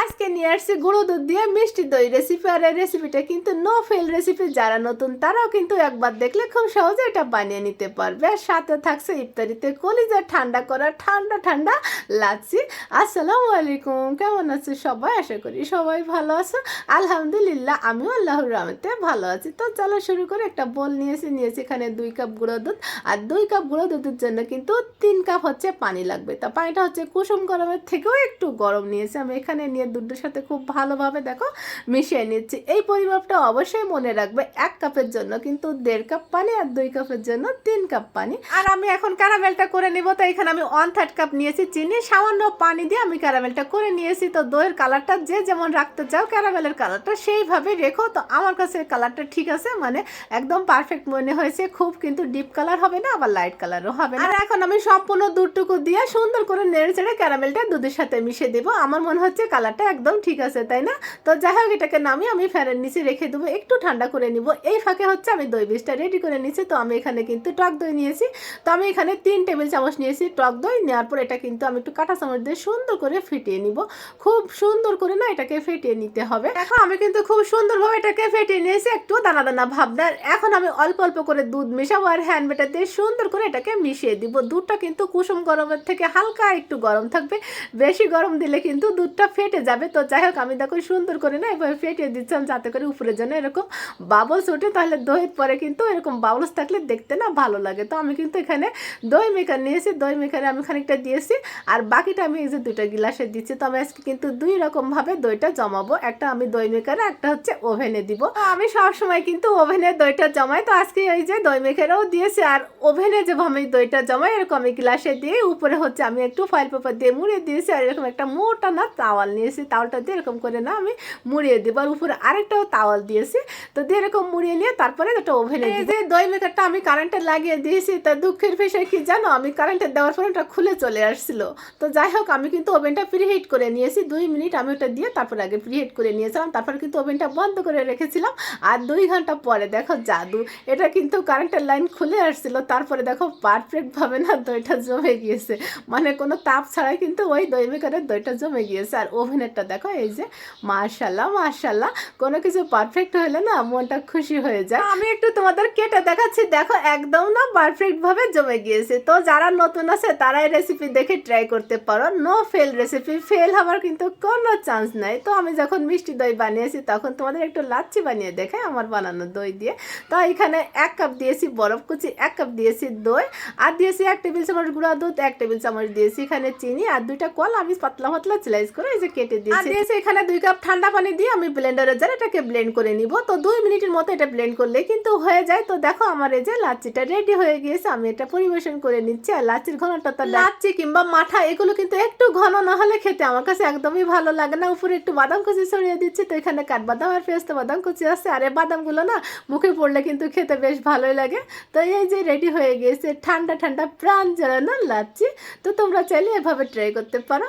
আজকে নিয়ে আসছি গুঁড়ো দুধ দিয়ে মিষ্টি দই রেসিপি আর এই রেসিপিটা কিন্তু নো ফেল রেসিপি যারা নতুন, তারাও কিন্তু একবার দেখলে খুব সহজে এটা বানিয়ে নিতে পারবে। আর সাথে থাকছে ইফতারিতে কলিজা ঠান্ডা করা, ঠান্ডা ঠান্ডা লাচ্ছি। আসসালামু আলাইকুম, কেমন আছে সবাই? আশা করি সবাই ভালো আছো। আলহামদুলিল্লাহ, আমিও আল্লাহর রহমতে ভালো আছি। তো চলো শুরু করে একটা বোল নিয়েছি। নিয়েছি এখানে দুই কাপ গুঁড়ো দুধ। আর দুই কাপ গুঁড়ো দুধের জন্য কিন্তু তিন কাপ হচ্ছে পানি লাগবে। তা পানিটা হচ্ছে কুসুম গরমের থেকেও একটু গরম নিয়েছি। আমি এখানে নিয়ে দুধের সাথে খুব ভালোভাবে, দেখো, মিশিয়ে নিচ্ছি। এই পরিমাপটা অবশ্যই মনে রাখবে, এক কাপের জন্য কিন্তু দেড় কাপ পানি আর দুই কাপের জন্য তিন কাপ পানি। আর আমি এখন ক্যারামেলটা করে নিব, তো এখানে আমি ওয়ান থার্ড কাপ নিয়েছি চিনি। সামান্য পানি দিয়ে আমি ক্যারামেলটা করে নিয়েছি, তো দইয়ের কালারটা যে যেমন রাখতে চাও, ক্যারামেলের কালারটা সেইভাবে রেখো। তো আমার কাছে কালারটা ঠিক আছে মানে একদম পারফেক্ট মনে হয়েছে। খুব কিন্তু ডিপ কালার হবে না, আবার লাইট কালারও হবে আর এখন আমি সম্পূর্ণ দুধটুকু দিয়ে সুন্দর করে নেড়ে চেড়ে ক্যারামেলটা দুধের সাথে মিশিয়ে দেবো। আমার মনে হচ্ছে কালারটা একদম ঠিক আছে, তাই না? তো যাই হোক, এটাকে নামিয়ে আমি ফ্যানের নিচে রেখে দেবো, একটু ঠান্ডা করে নিব। এই ফাঁকে হচ্ছে আমি দই বীজটা রেডি করে নিয়েছি, তো আমি এখানে কিন্তু টক দই নিয়েছি। তো আমি এখানে তিন টেবিল চামচ নিয়েছি টক দই, নেওয়ার পর এটা কিন্তু আমি একটু কাঁটা চামচ দিয়ে সুন্দর করে ফেটিয়ে নিব। খুব সুন্দর করে না এটাকে ফেটিয়ে নিতে হবে। দেখো আমি কিন্তু খুব সুন্দরভাবে এটাকে ফেটিয়ে নিয়েছি, একটু দানা দানা ভাবনার এখন আমি অল্প অল্প করে দুধ মেশাবো আর হ্যান্ড বেটার দিয়ে সুন্দর করে এটাকে মিশিয়ে দিব। দুধটা কিন্তু কুসুম গরমের থেকে হালকা একটু গরম থাকবে। বেশি গরম দিলে কিন্তু দুধটা ফেটে যাবে। তো যাই হোক, আমি দেখো সুন্দর করে না এভাবে ফেটিয়ে দিচ্ছিলাম যাতে করে উপরে যেন এরকম বাবলস ওঠে। তাহলে দইয়ের পরে কিন্তু এরকম বাবলস থাকলে দেখতে না ভালো লাগে। তো আমি কিন্তু এখানে দই মেকার নিয়েছি। দই মেকারে আমি খানিকটা দিয়েছি আর বাকিটা আমি এই যে দুটো গিলাসে দিচ্ছি। তো আমি আজকে কিন্তু দুই রকমভাবে দইটা জমাবো। একটা আমি দই মেকারে একটা হচ্ছে ওভেনে দিব। আমি সবসময় কিন্তু ওভেনে দইটা জমাই। তো আজকে এই যে দই মেকারেও দিয়েছি আর ওভেনে যেভাবে আমি দইটা জমাই, এরকম আমি গ্লাসে দিয়ে উপরে হচ্ছে আমি একটু ফয়েল পেপার দিয়ে মুড়ে দিয়েছি। আর এরকম একটা মোটা না তাওয়াল নিয়েছি। তাওয়ালটা দিয়ে এরকম করে না আমি মুড়িয়ে দিব। আর উপরে আরেকটাও তাওয়াল দিয়েছি তো দিয়ে এরকম মুড়িয়ে নিয়ে তারপরে একটা ওভেনে যে দই মেকারটা আমি কারেন্টে লাগিয়ে দিয়েছি তা দুঃখের বিষয় কি জানো? আমি কারেন্টে দেওয়ার পরে ওটা খুলে চলে আসছিল। তো যাই হোক আমি কিন্তু ওভেনটা প্রিহিট করে নিয়েছি দুই মিনিট আমি ওটা দিয়ে তারপরে আগে প্রিহিট করে নিয়েছিলাম তারপরে কিন্তু ওভেনটা বন্ধ করে রেখেছিলাম। আর দুই ঘণ্টা পরে দেখো জাদু এটা কিন্তু কারেন্টের লাইন খুলে আসছিল তারপরে দেখো পারফেক্টভাবে না দইটা জমে গিয়েছে। মানে কোনো তাপ ছাড়াই কিন্তু ওই দই মেকারের দইটা জমে গিয়েছে আর ওভেনেরটা দেখো এই যে মার্শাল্লাহ মার্শাল্লাহ কোনো কিছু পারফেক্ট হলে না মনটা খুশি হয়ে যায়। আমি একটু তোমাদের কেটে দেখাচ্ছি দেখো একদম না পারফেক্ট ভাবে জমে গিয়েছে। তো যারা নতুন আছে তারা এই রেসিপি দেখে ট্রাই করতে পারো। নো ফেল রেসিপি ফেল হওয়ার কিন্তু কোনো চান্স নাই। তো আমি যখন মিষ্টি দই বানিয়েছি তখন তোমাদের একটু লাচ্ছি বানিয়ে দেখে আমার বানানো দই দিয়ে। তো এখানে এক কাপ দিয়েছি বরফ কুচি এক কাপ দিয়েছি দই আর দিয়েছি এক টেবিল চামচ গুঁড়া দুধ এক টেবিল চামচ দিয়েছি এখানে চিনি আর দুইটা কল আমি পাতলা পাতলা স্লাইস করে এই যে কেটে দিয়েছি। আর দিয়েছি এখানে দুই কাপ ঠান্ডা পানি দিয়ে আমি ব্লেন্ডারে যাই এটাকে ব্লেন্ড করে নিব। তো দুই মিনিটের মতো এটা ব্লেন্ড করলে কিন্তু হয়ে যায়। তো দেখো আমার এই যে লাচ্ছিটা রেডি হয়ে গিয়েছে। আমি এটা পরিবেশন করে নিচ্ছি। আর লাচ্ছির ঘনটা তো লাচ্ছি কিংবা মাঠা এগুলো কিন্তু একটু ঘন না হলে খেতে আমার কাছে একদমই ভালো লাগে না। উপরে একটু বাদাম কুচি ছড়িয়ে দিচ্ছি। তো এখানে কাঠবাদাম আর পেস্তা বাদাম কুচি আছে। আর এই বাদামগুলো না মুখে পড়লে কিন্তু খেতে বেশ ভালোই লাগে। তো এই যে রেডি হয়ে গিয়েছে ঠান্ডা ঠান্ডা প্রাণ জ্বালানো লাচ্ছি। তো তোমরা চাইলে এভাবে ট্রাই করতে পারো।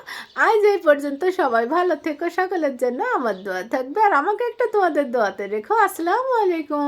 আজ এই পর্যন্ত সবাই ভালো থেকো সকলের জন্য আমার দোয়া থাকবে। আর আমাকে একটা তোমাদের দোয়াতে রেখো। আসসালামু আলাইকুম।